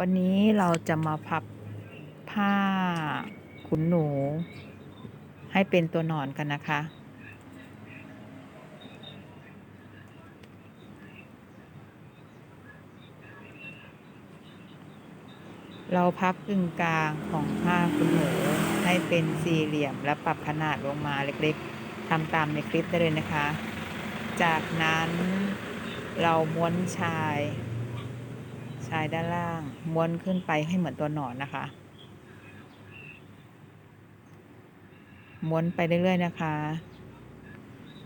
วันนี้เราจะมาพับผ้าขุนหนู ให้เป็นตัวหนอนกันนะคะ เราพับกึ่งกลางของผ้าขุนหนูให้เป็นสี่เหลี่ยมและปรับขนาดลงมาเล็กๆทำตามในคลิปได้เลยนะคะ จากนั้นเราม้วนชาย ชายด้านล่าง ม้วนขึ้นไปให้เหมือนตัวหนอนนะคะ ม้วนไปเรื่อยๆนะคะ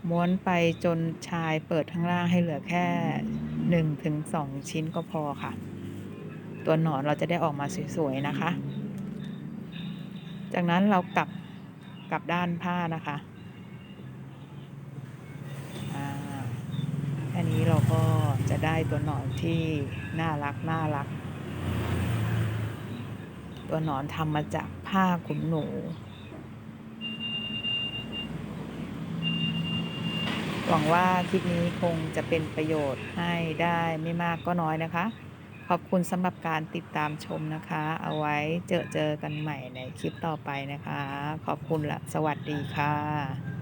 ม้วนไปจนชายเปิดข้างล่างให้เหลือแค่หนึ่งถึงสองชิ้นก็พอค่ะ ตัวหนอนเราจะได้ออกมาสวยๆนะคะ จากนั้นเรากลับกลับด้านผ้านะคะอ่าแค่นี้เราก็ ได้ตัวหนอนที่น่ารักน่ารัก ตัวหนอนทำมาจากผ้าขุนหนูหวังว่าคลิปนี้คงจะเป็นประโยชน์ให้ได้ไม่มากก็น้อยนะคะ ขอบคุณสำหรับการติดตามชมนะคะ เอาไว้เจอเจอกันใหม่ในคลิปต่อไปนะคะ ขอบคุณและสวัสดีค่ะ